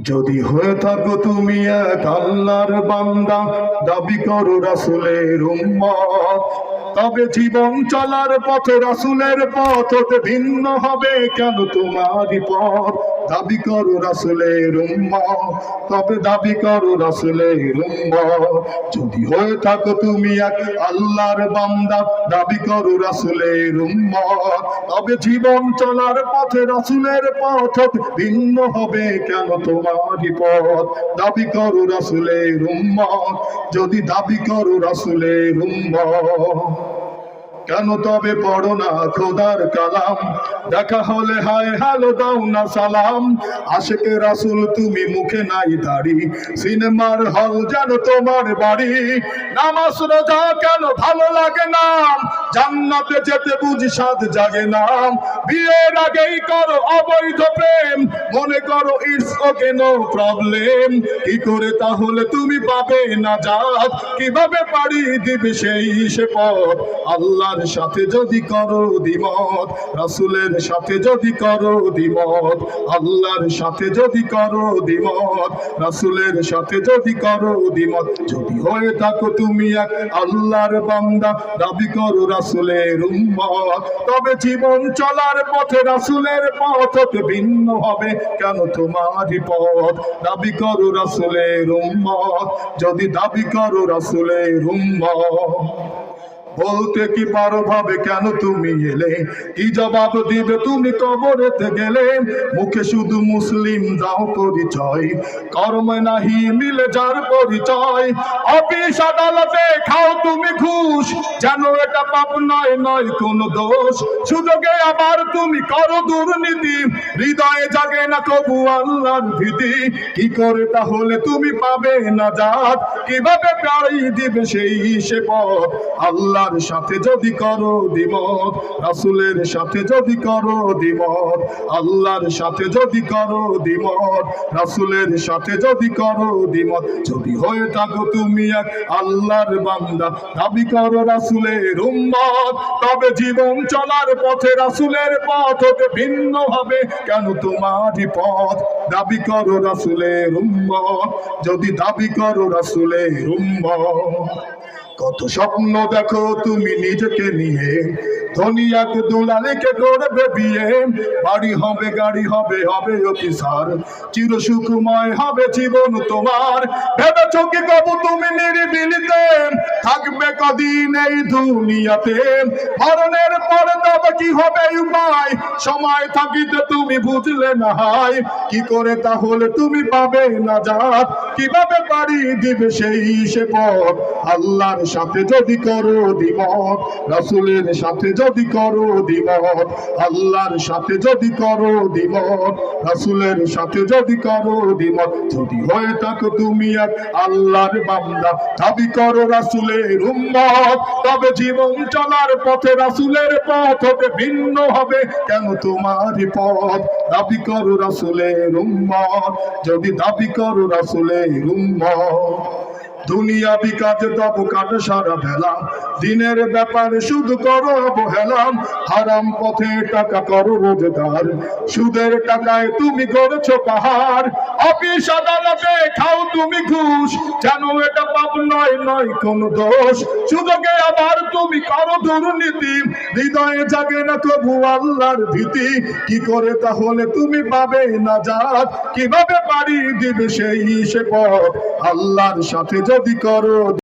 যদি হয়ে থাকো তুমি এক আল্লাহর বান্দা, দাবি করো রাসুলের উম্মত। তবে জীবন চলার পথে রাসুলের পথ ভিন্ন হবে কেন তোমারই পথ? দাবি করো রাসুলের উম্মত। তবে দাবি করো রাসুলের উম্মত। যদি হয়ে থাকো তুমি এক আল্লাহর বান্দা, দাবি করো রাসুলের উম্মত। তবে জীবন চলার পথে রাসুলের পথ ভিন্ন হবে কেন তোমারই পথ দাবি করো রাসুলের উম্মত। যদি দাবি করো রাসুলের উম্মত। কেন তবে পড়ো না খোদার কালাম? দেখা হলে হায় হ্যালো দাও না সালাম। আশেকে রাসুল তুমি মুখে নাই দাড়ি। সিনেমার হল যেন তোমার বাড়ি। নামাজ রোজা কেন ভালো লাগে না? জান্নাতে যেতে বুঝি সাদ জাগে না। বিয়ের আগেই করো অবৈধ প্রেম। মনে করো ইটস ওকে নো প্রবলেম। কি করে তাহলে তুমি পাবে না যাত কীভাবে পাড়ি দিবে সেই সে পথ? আল্লাহর সাথে যদি করো দ্বিমত, রাসূলের সাথে যদি করো দ্বিমত, আল্লাহর সাথে যদি করো দ্বিমত, রাসূলের সাথে যদি করো দ্বিমত, যদি হয়ে থাকো তুমি এক আল্লাহর বান্দা, দাবি করো রাসূলের উম্মত। তবে জীবন চলার পথে রাসূলের পথ ভিন্ন হবে কেন তোমারই পথ? দাবি করো রাসূলের উম্মত, যদি দাবি করো রাসূলের উম্মত। বলতে কি পারো ভাবে কেন তুমি এলে? কি জবাব দিবে তুমি কবরেতে গেলে? মুখে শুধু মুসলিম দাও পরিচয়, কর্মে নাহি মিলে যার পরিচয়। অফিস আদালতে খাও তুমি ঘুষ, যেন এটা পাপ নয় নয় কোন দোষ। সুযোগে আবার তুমি করো দুর্নীতি, হৃদয়ে জাগে না কবু আল্লাহর ভীতি। কি করে তাহলে তুমি পাবে না জাত কীভাবে পাড়ি দিবে সেই সে পথ? আল্লাহর সাথে যদি করো দ্বিমত, রাসূলের সাথে যদি করো দ্বিমত, আল্লাহর সাথে যদি করো দ্বিমত, রাসুলের সাথে যদি করো দ্বিমত, যদি হয়ে থাকো তুমি এক আল্লাহর বান্দা, দাবি করো রাসুলের উম্মত, তবে জীবন চলার পথে রাসুলের পথ হতে ভিন্ন হবে। কেন তোমারই পথ? দাবি করো রাসুলের উম্মত, যদি দাবি করো রাসূলের উম্মত। কত স্বপ্ন দেখো তুমি নিজেকে নিয়ে। ধনী এক দুলালিকে করবে বিয়ে। বাড়ি হবে, গাড়ি হবে হবে অফিসার। চির সুখময় হবে জীবন তোমার। ভেবেছ কি কবু তুমি নিরিবিলিতে? থাকবে কদিন এই দুনিয়াতে। মরণের পরে তবে কি হবে উপায়? সময় থাকিতে তুমি বুঝলে না হয়। কি করে তাহলে তুমি পাবে না যাত কীভাবে পারি দিবে সেই সে পথ? আল্লাহর সাথে যদি করো দ্বিমত, রাসূলের সাথে যদি করো দ্বিমত, আল্লাহর সাথে যদি করো দ্বিমত, রাসূলের সাথে যদি করো দ্বিমত, যদি হয়ে থাকো তুমি আর আল্লাহর বান্দা, দাবি করো রাসূলের উম্মত। তবে জীবন চলার পথে রাসূলের পথ হতে ভিন্ন হবে, কেন তোমারই পথ? দাবি করো রাসুলের উম্মত। যদি দাবি করো রাসুলের উম্মত দুনিয়া তব কাট সারা দিনের ব্যাপারে শুধু করো হারাম পথে টাকা করো রোজগার। সুদের টাকায় তুমি করেছ পাহাড়। অফিস, আদালতে খাও তুমি ঘুষ। যেন এটা পাপ নয় নয় কোন দোষ। সুযোগে আবার তুমি করো দুর্নীতি। হৃদয়ে জাগে না কবু আল্লাহর ভীতি। কি করে তাহলে তুমি পাবে না যাত কীভাবে পারি দিবে সেই সে পথ? আল্লাহর সাথে যদি করো